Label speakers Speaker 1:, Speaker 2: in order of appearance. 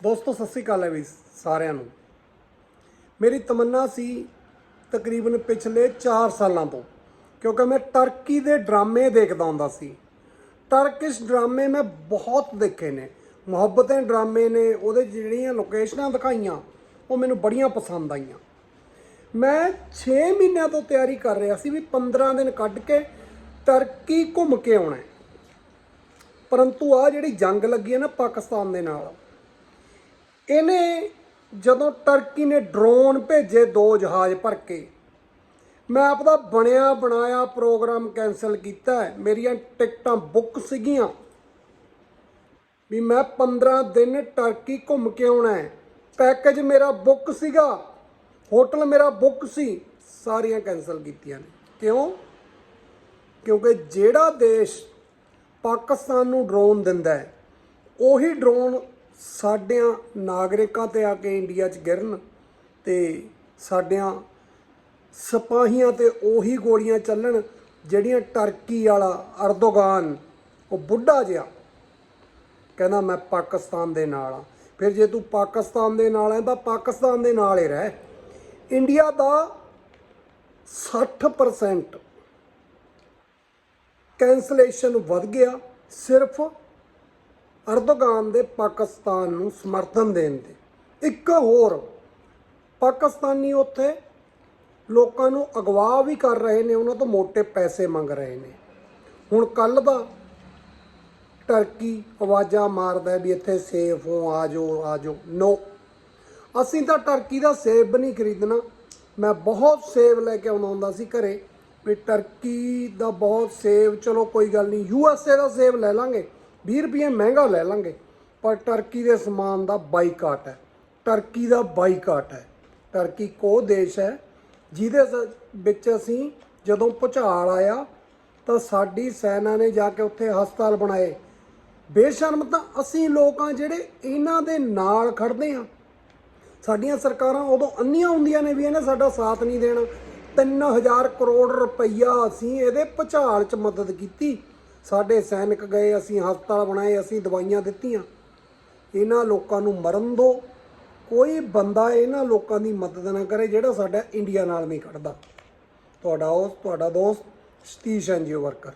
Speaker 1: ਦੋਸਤੋ, ਸਤਿ ਸ੍ਰੀ ਅਕਾਲ ਹੈ ਵੀ ਸਾਰਿਆਂ ਨੂੰ। ਮੇਰੀ ਤਮੰਨਾ ਸੀ ਤਕਰੀਬਨ ਪਿਛਲੇ 4 ਸਾਲਾਂ ਤੋਂ, ਕਿਉਂਕਿ ਮੈਂ ਟਰਕੀ ਦੇ ਡਰਾਮੇ ਦੇਖਦਾ ਹੁੰਦਾ ਸੀ। ਟਰਕਿਸ਼ ਡਰਾਮੇ ਮੈਂ ਬਹੁਤ ਦੇਖੇ ਨੇ। ਮੁਹੱਬਤਾਂ ਡਰਾਮੇ ਨੇ, ਉਹਦੇ 'ਚ ਜਿਹੜੀਆਂ ਲੋਕੇਸ਼ਨਾਂ ਦਿਖਾਈਆਂ, ਉਹ ਮੈਨੂੰ ਬੜੀਆਂ ਪਸੰਦ ਆਈਆਂ। ਮੈਂ 6 ਮਹੀਨਿਆਂ ਤੋਂ ਤਿਆਰੀ ਕਰ ਰਿਹਾ ਸੀ ਵੀ 15 ਦਿਨ ਕੱਢ ਕੇ ਟਰਕੀ ਘੁੰਮ ਕੇ ਆਉਣਾ ਪਰੰਤੂ ਆ ਜਿਹੜੀ ਜੰਗ ਲੱਗੀ ਹੈ ਨਾ ਪਾਕਿਸਤਾਨ ਦੇ ਨਾਲ ਇਹਨੇ ਜਦੋਂ ਟਰਕੀ ਨੇ ਡਰੋਨ ਭੇਜੇ ਦੋ ਜਹਾਜ਼ ਭਰ ਕੇ, ਮੈਂ ਆਪਦਾ ਬਣਿਆ ਬਣਾਇਆ ਪ੍ਰੋਗਰਾਮ ਕੈਨਸਲ ਕੀਤਾ ਹੈ। ਮੇਰੀਆਂ ਟਿਕਟਾਂ ਬੁੱਕ ਸੀਗੀਆਂ ਵੀ ਮੈਂ 15 ਦਿਨ ਟਰਕੀ ਘੁੰਮ ਕੇ ਆਉਣਾ ਹੈ। ਪੈਕੇਜ ਮੇਰਾ ਬੁੱਕ ਸੀਗਾ ਹੋਟਲ ਮੇਰਾ ਬੁੱਕ ਸੀ, ਸਾਰੀਆਂ ਕੈਨਸਲ ਕੀਤੀਆਂ ਨੇ। ਕਿਉਂ? ਕਿਉਂਕਿ ਜਿਹੜਾ ਦੇਸ਼ ਪਾਕਿਸਤਾਨ ਨੂੰ ਡਰੋਨ ਦਿੰਦਾ ਹੈ, ਉਹੀ ਡਰੋਨ ਸਾਡਿਆਂ ਨਾਗਰਿਕਾਂ ਤੇ ਆ ਕੇ ਇੰਡੀਆ 'ਚ ਗਿਰਨ ਤੇ ਸਾਡਿਆਂ ਸਿਪਾਹੀਆਂ ਤੇ ਉਹੀ ਗੋਲੀਆਂ ਚੱਲਣ ਜਿਹੜੀਆਂ ਟਰਕੀ ਵਾਲਾ ਅਰਦੋਗਾਨ, ਉਹ ਬੁੱਢਾ ਜਿਹਾ ਕਹਿੰਦਾ ਮੈਂ ਪਾਕਿਸਤਾਨ ਦੇ ਨਾਲ ਆ। ਫਿਰ ਜੇ ਤੂੰ ਪਾਕਿਸਤਾਨ ਦੇ ਨਾਲ ਹੈ ਤਾਂ ਪਾਕਿਸਤਾਨ ਦੇ ਨਾਲ ਹੀ ਰਹਿ। ਇੰਡੀਆ ਦਾ 60% ਕੈਂਸਲੇਸ਼ਨ ਵੱਧ ਗਿਆ। ਸਿਰਫ ਅਰਦੋਗਾਨ ਦੇ ਪਾਕਿਸਤਾਨ ਨੂੰ ਸਮਰਥਨ ਦੇਣ ਦੇ। ਇੱਕ ਹੋਰ, ਪਾਕਿਸਤਾਨੀ ਉੱਥੇ ਲੋਕਾਂ ਨੂੰ ਅਗਵਾ ਵੀ ਕਰ ਰਹੇ ਨੇ, ਉਹਨਾਂ ਤੋਂ ਮੋٹے ਪੈਸੇ ਮੰਗ ਰਹੇ ਨੇ। ਹੁਣ ਕੱਲ ਦਾ ਟਰਕੀ ਆਵਾਜ਼ਾਂ ਮਾਰਦਾ ਵੀ ਇੱਥੇ ਸੇਫ ਹੋ, ਆ ਜਾਓ ਆ ਜਾਓ। ਨੋ ਅਸੀਂ ਤਾਂ ਟਰਕੀ ਦਾ ਸੇਬ ਨਹੀਂ ਖਰੀਦਣਾ। ਮੈਂ ਬਹੁਤ ਸੇਬ ਲੈ ਕੇ ਆਉਣਾ ਹੁੰਦਾ ਸੀ ਘਰੇ ਵੀ ਟਰਕੀ ਦਾ ਬਹੁਤ ਸੇਬ, ਚਲੋ ਕੋਈ ਗੱਲ ਨਹੀਂ ਯੂ ਐਸ ਏ ਦਾ ਸੇਬ ਲੈ ਲਾਂਗੇ। 20 ਰੁਪਏ ਮਹਿੰਗਾ ਲੈ ਲਾਂਗੇ, ਪਰ ਟਰਕੀ ਦੇ ਸਮਾਨ ਦਾ ਬਾਈਕਾਟ ਹੈ। ਟਰਕੀ ਦਾ ਬਾਈਕਾਟ ਹੈ। ਟਰਕੀ ਕੋ ਦੇਸ਼ ਹੈ, ਜਿਹਦੇ ਸ- ਵਿੱਚ ਅਸੀਂ ਜਦੋਂ ਭੁਚਾਲ ਆਇਆ, ਤਾਂ ਸਾਡੀ ਸੈਨਾ ਨੇ ਜਾ ਕੇ ਉੱਥੇ ਹਸਪਤਾਲ ਬਣਾਏ। ਬੇਸ਼ਰਮ ਤਾਂ ਅਸੀਂ ਲੋਕ ਆ ਜਿਹੜੇ ਇਹਨਾਂ ਦੇ ਨਾਲ ਖੜਦੇ ਆ ਸਾਡੀਆਂ ਸਰਕਾਰਾਂ ਉਦੋਂ ਅੰਨੀਆਂ ਹੁੰਦੀਆਂ ਨੇ ਵੀ ਇਹਨੇ ਸਾਡਾ ਸਾਥ ਨਹੀਂ ਦੇਣਾ। 3000 ਕਰੋੜ ਰੁਪਈਆ ਅਸੀਂ ਇਹਦੇ ਭੁਚਾਲ 'ਚ ਮਦਦ ਕੀਤੀ। ਸਾਡੇ ਸੈਨਿਕ ਗਏ, ਅਸੀਂ ਹਸਪਤਾਲ ਬਣਾਏ, ਅਸੀਂ ਦਵਾਈਆਂ ਦਿੱਤੀਆਂ। ਇਹਨਾਂ ਲੋਕਾਂ ਨੂੰ ਮਰਨ ਦੋ। ਕੋਈ ਬੰਦਾ ਇਹਨਾਂ ਲੋਕਾਂ ਦੀ ਮਦਦ ਨਾ ਕਰੇ ਜਿਹੜਾ ਸਾਡਾ ਇੰਡੀਆ ਨਾਲ ਨਹੀਂ ਖੜਦਾ। ਤੁਹਾਡਾ ਉਸ, ਤੁਹਾਡਾ ਦੋਸਤ ਸਤੀਸ਼ ਐਨਜੀਓ ਵਰਕਰ।